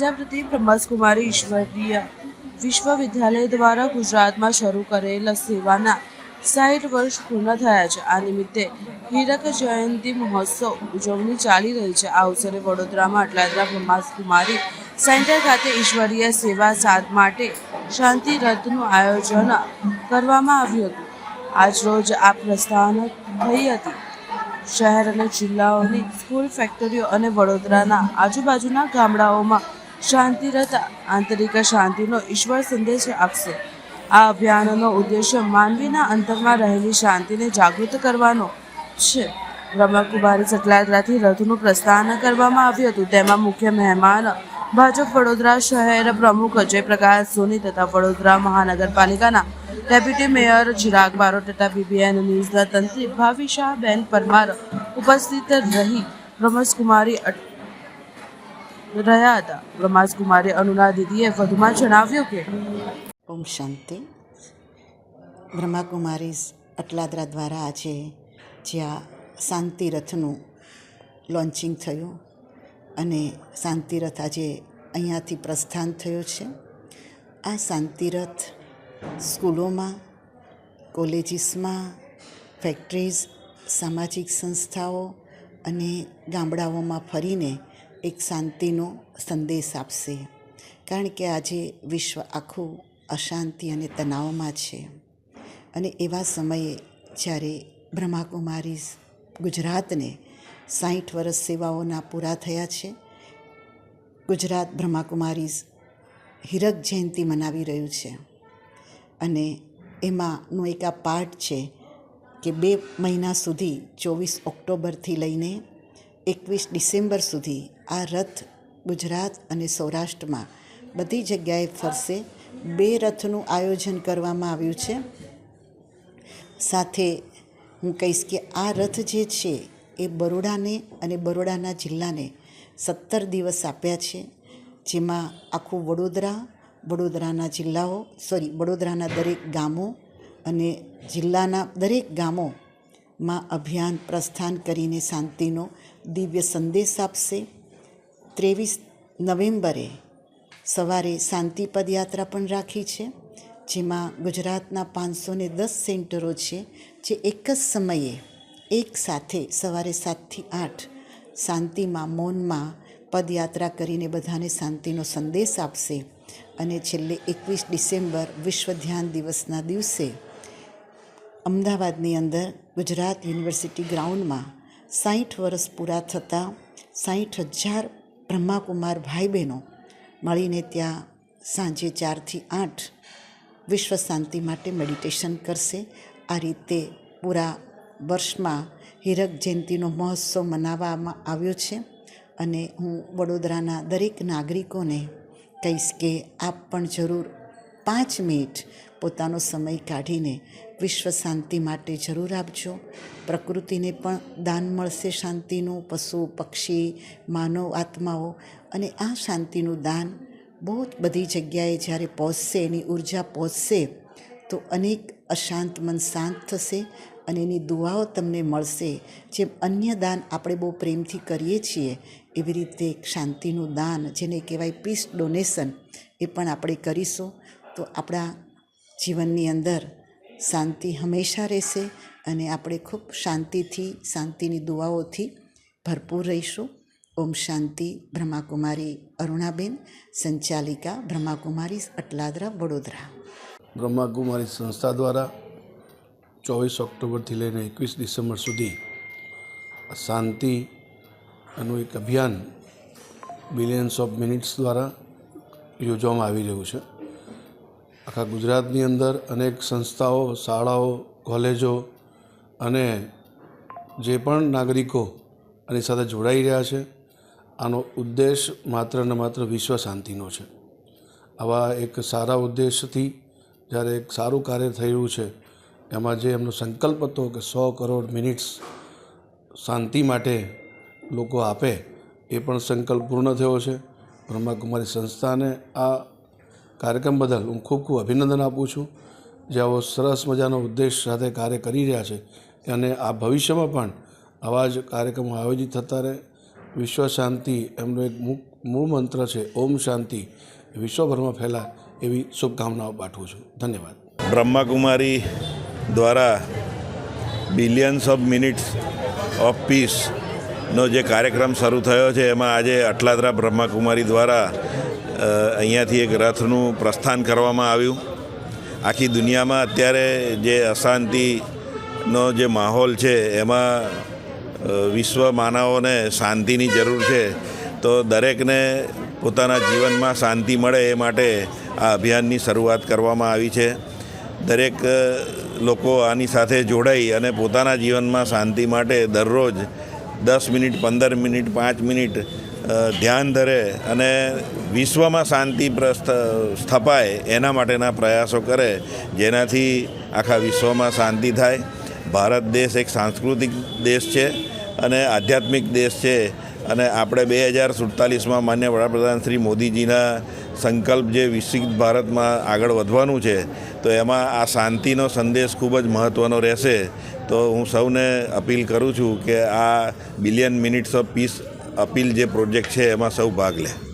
પ્રજાપતિ બ્રહ્મકુમારી ઈશ્વરીય વિશ્વવિદ્યાલય દ્વારા ગુજરાતમાં શરૂ કરેલા સેવાના સાઠ વર્ષ પૂર્ણ થયા છે. આ નિમિત્તે હીરક જયંતિ મહોત્સવ ઉજવણી ચાલી રહી છે. આ અવસરે વડોદરામાં અટલાદરા બ્રહ્માસકુમારી સેન્ટર ખાતે ઈશ્વરીય સેવા સાથ માટે શાંતિ રથનું આયોજન કરવામાં આવ્યું હતું. આજરોજ આ પ્રસ્થાન થઈ હતી. શહેર અને જિલ્લાઓની સ્કૂલ, ફેક્ટરીઓ અને વડોદરાના આજુબાજુના ગામડાઓમાં શાંતિરથ આંતરિક શાંતિનો ઈશ્વર સંદેશ આપશે. આ અભિયાનનો ઉદ્દેશ્ય માનવીના અંતરમાં રહેલી શાંતિને જાગૃત કરવાનો છે. બ્રહ્મકુમારી સટલાદરાથી રથનું પ્રસ્થાન કરવામાં આવ્યું હતું. તેમાં મુખ્ય મહેમાન ભાજપ વડોદરા શહેર પ્રમુખ જયપ્રકાશ સોની તથા વડોદરા મહાનગરપાલિકાના ડેપ્યુટી મેયર ચિરાગ બારોટ તથા બીબીએન ન્યૂઝના તંત્રી ભાવિશાબેન પરમાર ઉપસ્થિત રહી. અટ- રહ્યા હતા. બ્રહ્માકુમારી અનુના દીદીએ વધુમાં જણાવ્યું કે, ઓમ શાંતિ. બ્રહ્માકુમારીઝ અટલાદરા દ્વારા આજે જ્યાં શાંતિ રથનું લોન્ચિંગ થયું અને શાંતિરથ આજે અહીંયાથી પ્રસ્થાન થયો છે, આ શાંતિરથ સ્કૂલોમાં, કોલેજીસમાં, ફેક્ટરીઝ, સામાજિક સંસ્થાઓ અને ગામડાઓમાં ફરીને એક શાંતિનો સંદેશ આપશે. કારણ કે આજે વિશ્વ આખું અશાંતિ અને તણાવમાં છે. અને એવા સમયે જ્યારે બ્રહ્માકુમારી ગુજરાતને સાઠ વર્ષ સેવાઓના પૂરા થયા છે, ગુજરાત બ્રહ્માકુમારી હીરક જયંતિ મનાવી રહ્યું છે. અને એમાંનો એક આ પાર્ટ છે કે બે મહિના સુધી ચોવીસ ઓક્ટોબરથી લઈને એકવીસ ડિસેમ્બર સુધી આ રથ ગુજરાત અને સૌરાષ્ટ્રમાં બધી જગ્યાએ ફરશે. બે રથનું આયોજન કરવામાં આવ્યું છે. સાથે હું કહીશ કે આ રથ જે છે એ બરોડાને અને બરોડાના જિલ્લાને સત્તર દિવસ આપ્યા છે. જેમાં આખું વડોદરા, વડોદરાના જિલ્લાઓ સોરી વડોદરાના દરેક ગામો અને જિલ્લાના દરેક ગામોમાં અભિયાન પ્રસ્થાન કરીને શાંતિનો દિવ્ય સંદેશ આપશે. ત્રેવીસ નવેમ્બરે સવારે શાંતિ પદયાત્રા પણ રાખી છે, જેમાં ગુજરાતના પાંચસો ને દસ સેન્ટરો છે, જે એક જ સમયે એક સાથે સવારે સાતથી આઠ શાંતિમાં, મૌનમાં પદયાત્રા કરીને બધાને શાંતિનો સંદેશ આપશે અને છેલ્લે એકવીસ ડિસેમ્બર વિશ્વ ધ્યાન દિવસના દિવસે અમદાવાદની અંદર ગુજરાત યુનિવર્સિટી ગ્રાઉન્ડમાં સાઠ વર્ષ પૂરા થતાં સાઠ હજાર બ્રહ્માકુમાર ભાઈ બહેનો મળીને ત્યાં સાંજે ચારથી આઠ વિશ્વ શાંતિ માટે મેડિટેશન કરશે. આ રીતે પૂરા વર્ષમાં હીરક જયંતિનો મહોત્સવ મનાવવામાં આવ્યો છે અને હું વડોદરાના દરેક નાગરિકોને કહીશ કે આપ પણ જરૂર પાંચ મિનિટ પોતાનો સમય કાઢીને વિશ્વ શાંતિ માટે જરૂર આપજો. પ્રકૃતિને પણ દાન મળશે શાંતિનું, પશુ, પક્ષી, માનવ, આત્માઓ. અને આ શાંતિનું દાન બહુ બધી જગ્યાએ જ્યારે પહોંચશે, એની ઊર્જા પહોંચશે, તો અનેક અશાંત મન શાંત થશે અને એની દુઆઓ તમને મળશે. જેમ અન્ય દાન આપણે બહુ પ્રેમથી કરીએ છીએ, એવી રીતે શાંતિનું દાન, જેને કહેવાય પીસ ડોનેશન એ પણ આપણે કરીશું. તો આપણા જીવનની અંદર શાંતિ હંમેશા રહેશે અને આપણે ખૂબ શાંતિથી, શાંતિની દુઆઓથી ભરપૂર રહીશું. ઓમ શાંતિ, બ્રહ્માકુમારી અરુણાબેન, સંચાલિકા, બ્રહ્માકુમારી અટલાદરા, વડોદરા. બ્રહ્માકુમારી સંસ્થા દ્વારા ચોવીસ ઓક્ટોબરથી લઈને એકવીસ ડિસેમ્બર સુધી શાંતિ એનું એક અભિયાન બિલિયન્સ ઓફ મિનિટ્સ દ્વારા યોજવામાં આવી રહ્યું છે. આખા ગુજરાતની અંદર અનેક સંસ્થાઓ, શાળાઓ, કોલેજો અને જે પણ નાગરિકો આની સાથે જોડાઈ રહ્યા છે, આનો ઉદ્દેશ માત્ર ને માત્ર વિશ્વ શાંતિનો છે. આવા એક સારા ઉદ્દેશથી જ્યારે એક સારું કાર્ય થયું છે, એમાં જે એમનો સંકલ્પ હતો કે સો કરોડ મિનિટ્સ શાંતિ માટે લોકો આપે, એ પણ સંકલ્પ પૂર્ણ થયો છે. બ્રહ્માકુમારી સંસ્થાને આ કાર્યક્રમ બદલ હું ખૂબ ખૂબ અભિનંદન આપું છું. જે આવો સરસ મજાનો ઉદ્દેશ સાથે કાર્ય કરી રહ્યા છે અને આ ભવિષ્યમાં પણ આવા જ કાર્યક્રમો આયોજિત થતા રહે. વિશ્વ શાંતિ એમનો એક મૂળ મંત્ર છે, ઓમ શાંતિ. વિશ્વભરમાં ફેલાય એવી શુભકામનાઓ પાઠવું છું. ધન્યવાદ. બ્રહ્માકુમારી દ્વારા બિલિયન્સ ઓફ મિનિટ્સ ઓફ પીસનો જે કાર્યક્રમ શરૂ થયો છે, એમાં આજે અટલાદરા બ્રહ્માકુમારી દ્વારા અહીંયાથી એક રથનું પ્રસ્થાન કરવામાં આવ્યું. આખી દુનિયામાં અત્યારે જે અશાંતિનો જે માહોલ છે, એમાં વિશ્વ માનવોને શાંતિની જરૂર છે, તો દરેકને પોતાના જીવનમાં શાંતિ મળે એ માટે આ અભિયાનની શરૂઆત કરવામાં આવી છે. દરેક લોકો આની સાથે જોડાઈ અને પોતાના જીવનમાં શાંતિ માટે દરરોજ દસ મિનિટ, પંદર મિનિટ, પાંચ મિનિટ ધ્યાન ધરે અને વિશ્વમાં શાંતિ સ્થપાય એના માટેના પ્રયાસો કરે, જેનાથી આખા વિશ્વમાં શાંતિ થાય. ભારત દેશ એક સાંસ્કૃતિક દેશ છે અને આધ્યાત્મિક દેશ છે. અને આપણે બે હજાર સુડતાલીસમાં માન્ય વડાપ્રધાન શ્રી મોદીજીના સંકલ્પ જે વિકસિત ભારતમાં આગળ વધવાનું છે, તો એમાં આ શાંતિનો સંદેશ ખૂબ જ મહત્ત્વનો રહેશે. તો હું સૌને અપીલ કરું છું કે આ billion minutes of peace appeal જે પ્રોજેક્ટ છે એમાં સૌ ભાગ લે.